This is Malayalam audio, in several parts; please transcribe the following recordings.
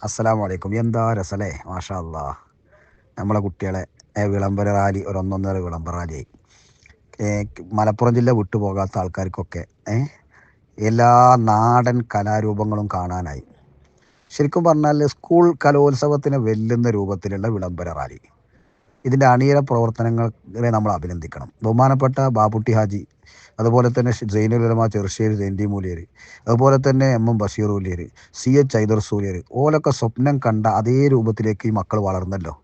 അസ്സലാമു വലൈക്കും എന്താ രസല്ലേ? മാഷാ നമ്മളെ കുട്ടികളെ വിളംബര റാലി ഒരു ഒന്നൊന്നര വിളംബര റാലിയായി. മലപ്പുറം ജില്ല വിട്ടുപോകാത്ത ആൾക്കാർക്കൊക്കെ എല്ലാ നാടൻ കലാരൂപങ്ങളും കാണാനായി. ശരിക്കും പറഞ്ഞാൽ സ്കൂൾ കലോത്സവത്തിന് വെല്ലുന്ന രൂപത്തിലുള്ള വിളംബര റാലി. ഇതിന്റെ അണിയറ പ്രവർത്തനങ്ങളെ നമ്മൾ അഭിനന്ദിക്കണം. ബഹുമാനപ്പെട്ട ബാബുട്ടി ഹാജി അതുപോലെ തന്നെ ജൈനുലമ ഉലമ ചെറുശ്ശേരി ജയന്തി മൂലിയർ അതുപോലെ തന്നെ എം എം ബഷീർ ഉലിയർ സി എച്ച് ഐദർ സൂലിയർ ഓലൊക്കെ സ്വപ്നം കണ്ട അതേ രൂപത്തിലേക്ക് ഈ മക്കൾ വളർന്നല്ലോ.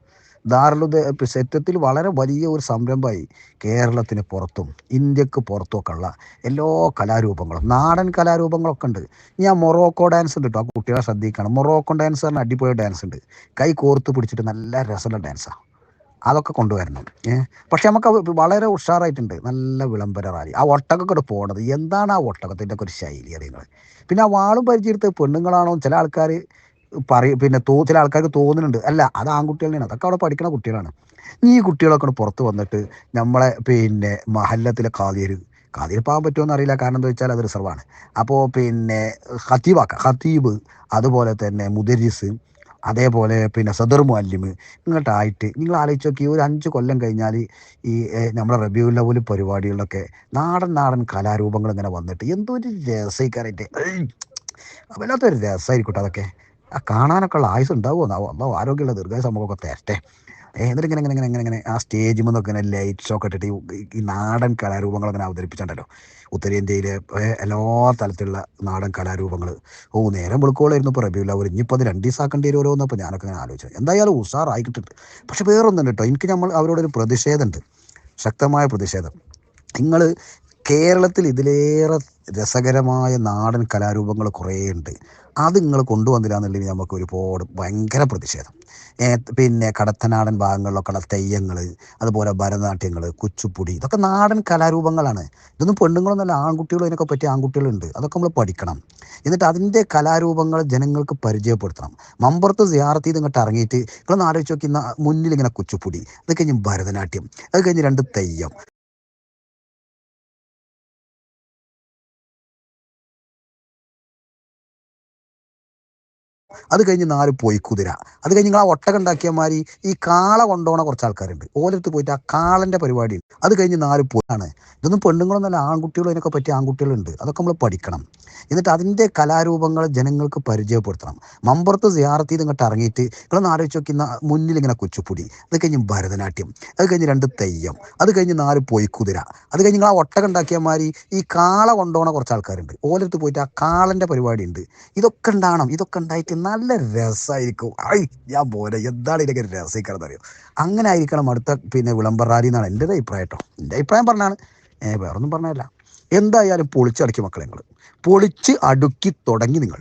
ദാറുലുദ സെറ്റത്തിൽ വളരെ വലിയ ഒരു സംരംഭമായി കേരളത്തിന് പുറത്തും ഇന്ത്യയ്ക്ക് പുറത്തുമൊക്കെ ഉള്ള എല്ലാ കലാരൂപങ്ങളും നാടൻ കലാരൂപങ്ങളൊക്കെ ഉണ്ട്. ഞാൻ മൊറോക്കോ ഡാൻസ് ഉണ്ട് കേട്ടോ ആ കുട്ടികളെ ശ്രദ്ധിക്കണം. മൊറോക്കോ ഡാൻസ് പറഞ്ഞാൽ അടിപൊളി ഡാൻസ് ഉണ്ട്. കൈ കോർത്ത് പിടിച്ചിട്ട് നല്ല രസമുള്ള ഡാൻസാണ് അതൊക്കെ കൊണ്ടുവരണം. പക്ഷെ നമുക്ക് വളരെ ഉഷാറായിട്ടുണ്ട്. നല്ല വിളംബര റാലി. ആ ഒട്ടകൊക്കെ പോണത് എന്താണ് ആ ഒട്ടകത്തിന്റെ ഒക്കെ ഒരു ശൈലി അറിയുന്നത്? പിന്നെ ആ വാളും പരിചയത്ത് പെണ്ണുങ്ങളാണോ ചില ആൾക്കാർ പറയും പിന്നെ തോ ചില ആൾക്കാർക്ക് തോന്നുന്നുണ്ട് അല്ല അത് ആൺകുട്ടികളാണ് അതൊക്കെ അവിടെ പഠിക്കുന്ന കുട്ടികളാണ്. ഈ കുട്ടികളൊക്കെ പുറത്ത് വന്നിട്ട് നമ്മളെ പിന്നെ മഹല്ലത്തിലെ കാതിയർ കാതിയർ പോകാൻ പറ്റുമോ അറിയില്ല. കാരണം എന്താ വെച്ചാൽ അത് റിസർവാണ് അപ്പോൾ പിന്നെ ഖത്തീബാക്ക ഖത്തീബ് അതുപോലെ തന്നെ മുദരിസ് അതേപോലെ പിന്നെ സദർ മുഅല്ലിം ഇങ്ങോട്ടായിട്ട് നിങ്ങൾ ആലോചിച്ച് നോക്കി ഒരു അഞ്ച് കൊല്ലം കഴിഞ്ഞാൽ ഈ നമ്മുടെ റബ്യൂ ലവൽ പരിപാടികളിലൊക്കെ നാടൻ നാടൻ കലാരൂപങ്ങൾ ഇങ്ങനെ വന്നിട്ട് എന്തോ ഒരു രസയിക്കാരായിട്ട് വല്ലാത്തൊരു രസമായിരിക്കട്ടെ അതൊക്കെ. ആ കാണാനൊക്കെ ഉള്ള ആയുസ് ഉണ്ടാവുമോ? എന്നാവും ആരോഗ്യമുള്ള ദീർഘായ സംഭവമൊക്കെ തരട്ടെ. എന്നിട്ട് ഇങ്ങനെ ഇങ്ങനെ ഇങ്ങനെ ഇങ്ങനെ ആ സ്റ്റേജിൽ നിന്നൊക്കെ ഇങ്ങനെ ലൈറ്റ് ഒക്കെ ഇട്ടിട്ട് ഈ- നാടൻ കലാരൂപങ്ങൾ ഇങ്ങനെ അവതരിപ്പിച്ചിട്ടുണ്ടല്ലോ ഉത്തരേന്ത്യയിലെ എല്ലാ തലത്തിലുള്ള നാടൻ കലാരൂപങ്ങൾ ഓ നേരം വിളിക്കോളായിരുന്നു ഇപ്പോൾ റബിയുള്ള അവർ ഇനിയിപ്പോൾ അത് രണ്ട് ദിവസമാക്കേണ്ടി വരുമല്ലോ എന്നപ്പോൾ ഞാനൊക്കെ ഇങ്ങനെ ആലോചിച്ചു. എന്തായാലും ഉഷാറായിക്കിട്ടുണ്ട് പക്ഷെ വേറൊന്നുണ്ട് കേട്ടോ എനിക്ക് നമ്മൾ അവരോടൊരു പ്രതിഷേധമുണ്ട് ശക്തമായ പ്രതിഷേധം. നിങ്ങൾ കേരളത്തിൽ ഇതിലേറെ രസകരമായ നാടൻ കലാരൂപങ്ങൾ കുറേ ഉണ്ട്. അത് നിങ്ങൾ കൊണ്ടുവന്നില്ല എന്നുണ്ടെങ്കിൽ നമുക്ക് ഒരുപാട് ഭയങ്കര പ്രതിഷേധം. പിന്നെ കടത്തനാടൻ ഭാഗങ്ങളിലൊക്കെ ഉള്ള തെയ്യങ്ങൾ അതുപോലെ ഭരതനാട്യങ്ങൾ കുച്ചുപ്പുടി ഇതൊക്കെ നാടൻ കലാരൂപങ്ങളാണ്. ഇതൊന്നും പെണ്ണുങ്ങളൊന്നുമല്ല ആൺകുട്ടികളും ഇതിനൊക്കെ പറ്റിയ ആൺകുട്ടികളുണ്ട്. അതൊക്കെ നമ്മൾ പഠിക്കണം. എന്നിട്ട് അതിന്റെ കലാരൂപങ്ങൾ ജനങ്ങൾക്ക് പരിചയപ്പെടുത്തണം. മമ്പുറത്ത് സിയാർത്തി ഇങ്ങോട്ട് ഇറങ്ങിയിട്ട് നിങ്ങളൊന്ന് ആലോചിച്ച് നോക്കി മുന്നിൽ ഇങ്ങനെ കുച്ചുപ്പുടി അത് കഴിഞ്ഞ് ഭരതനാട്യം അത് കഴിഞ്ഞ് രണ്ട് തെയ്യം അത് കഴിഞ്ഞ് നാല് പോയി കുതിര. അത് കഴിഞ്ഞ് നിങ്ങൾ ആ ഒട്ടകം ഉണ്ടാക്കിയ മാതിരി ഈ കാള കൊണ്ടുപോണ കുറച്ച് ആൾക്കാരുണ്ട്. ഓലത്ത് പോയിട്ട് ആ കാളന്റെ പരിപാടി. അത് കഴിഞ്ഞ് നാല് പോയാണ് ഇതൊന്നും പെണ്ണുങ്ങളൊന്നല്ല ആൺകുട്ടികളും ഇതിനൊക്കെ പറ്റിയ ആൺകുട്ടികളുണ്ട്. അതൊക്കെ നമ്മൾ പഠിക്കണം. എന്നിട്ട് അതിന്റെ കലാരൂപങ്ങൾ ജനങ്ങൾക്ക് പരിചയപ്പെടുത്തണം. മമ്പുറത്ത് സിയാർത്തി ഇങ്ങോട്ട് ഇറങ്ങിയിട്ട് നിങ്ങളൊന്ന് ആലോചിച്ച് നോക്കി മുന്നിൽ ഇങ്ങനെ കുച്ചുപ്പുടി. അത് കഴിഞ്ഞ് ഭരതനാട്യം. അത് കഴിഞ്ഞ് രണ്ട് തെയ്യം. അത് കഴിഞ്ഞ് നാല് പോയി കുതിര. അത് കഴിഞ്ഞ് നിങ്ങൾ ആ ഒട്ടകം ഉണ്ടാക്കിയ മാതിരി ഈ കാള കൊണ്ടുപോണ കുറച്ച് ആൾക്കാരുണ്ട്. ഓലത്ത് പോയിട്ട് ആ കാളന്റെ പരിപാടി ഉണ്ട്. ഇതൊക്കെ ഉണ്ടാവണം. ഇതൊക്കെ ഉണ്ടായിട്ട് നല്ല രസമായിരിക്കും ഐ ഞാൻ പോലെ എന്താണ് ഇതിനൊക്കെ രസിക്കണം അറിയോ? അങ്ങനെ ആയിരിക്കണം അടുത്ത പിന്നെ വിളംബര റാലി എന്നാണ് എന്റെ ഒരു അഭിപ്രായം കേട്ടോ. എന്റെ അഭിപ്രായം പറഞ്ഞാണ്. വേറൊന്നും പറഞ്ഞല്ല. എന്തായാലും പൊളിച്ചടക്കി മക്കളെ നിങ്ങൾ പൊളിച്ച് അടുക്കി തുടങ്ങി നിങ്ങൾ.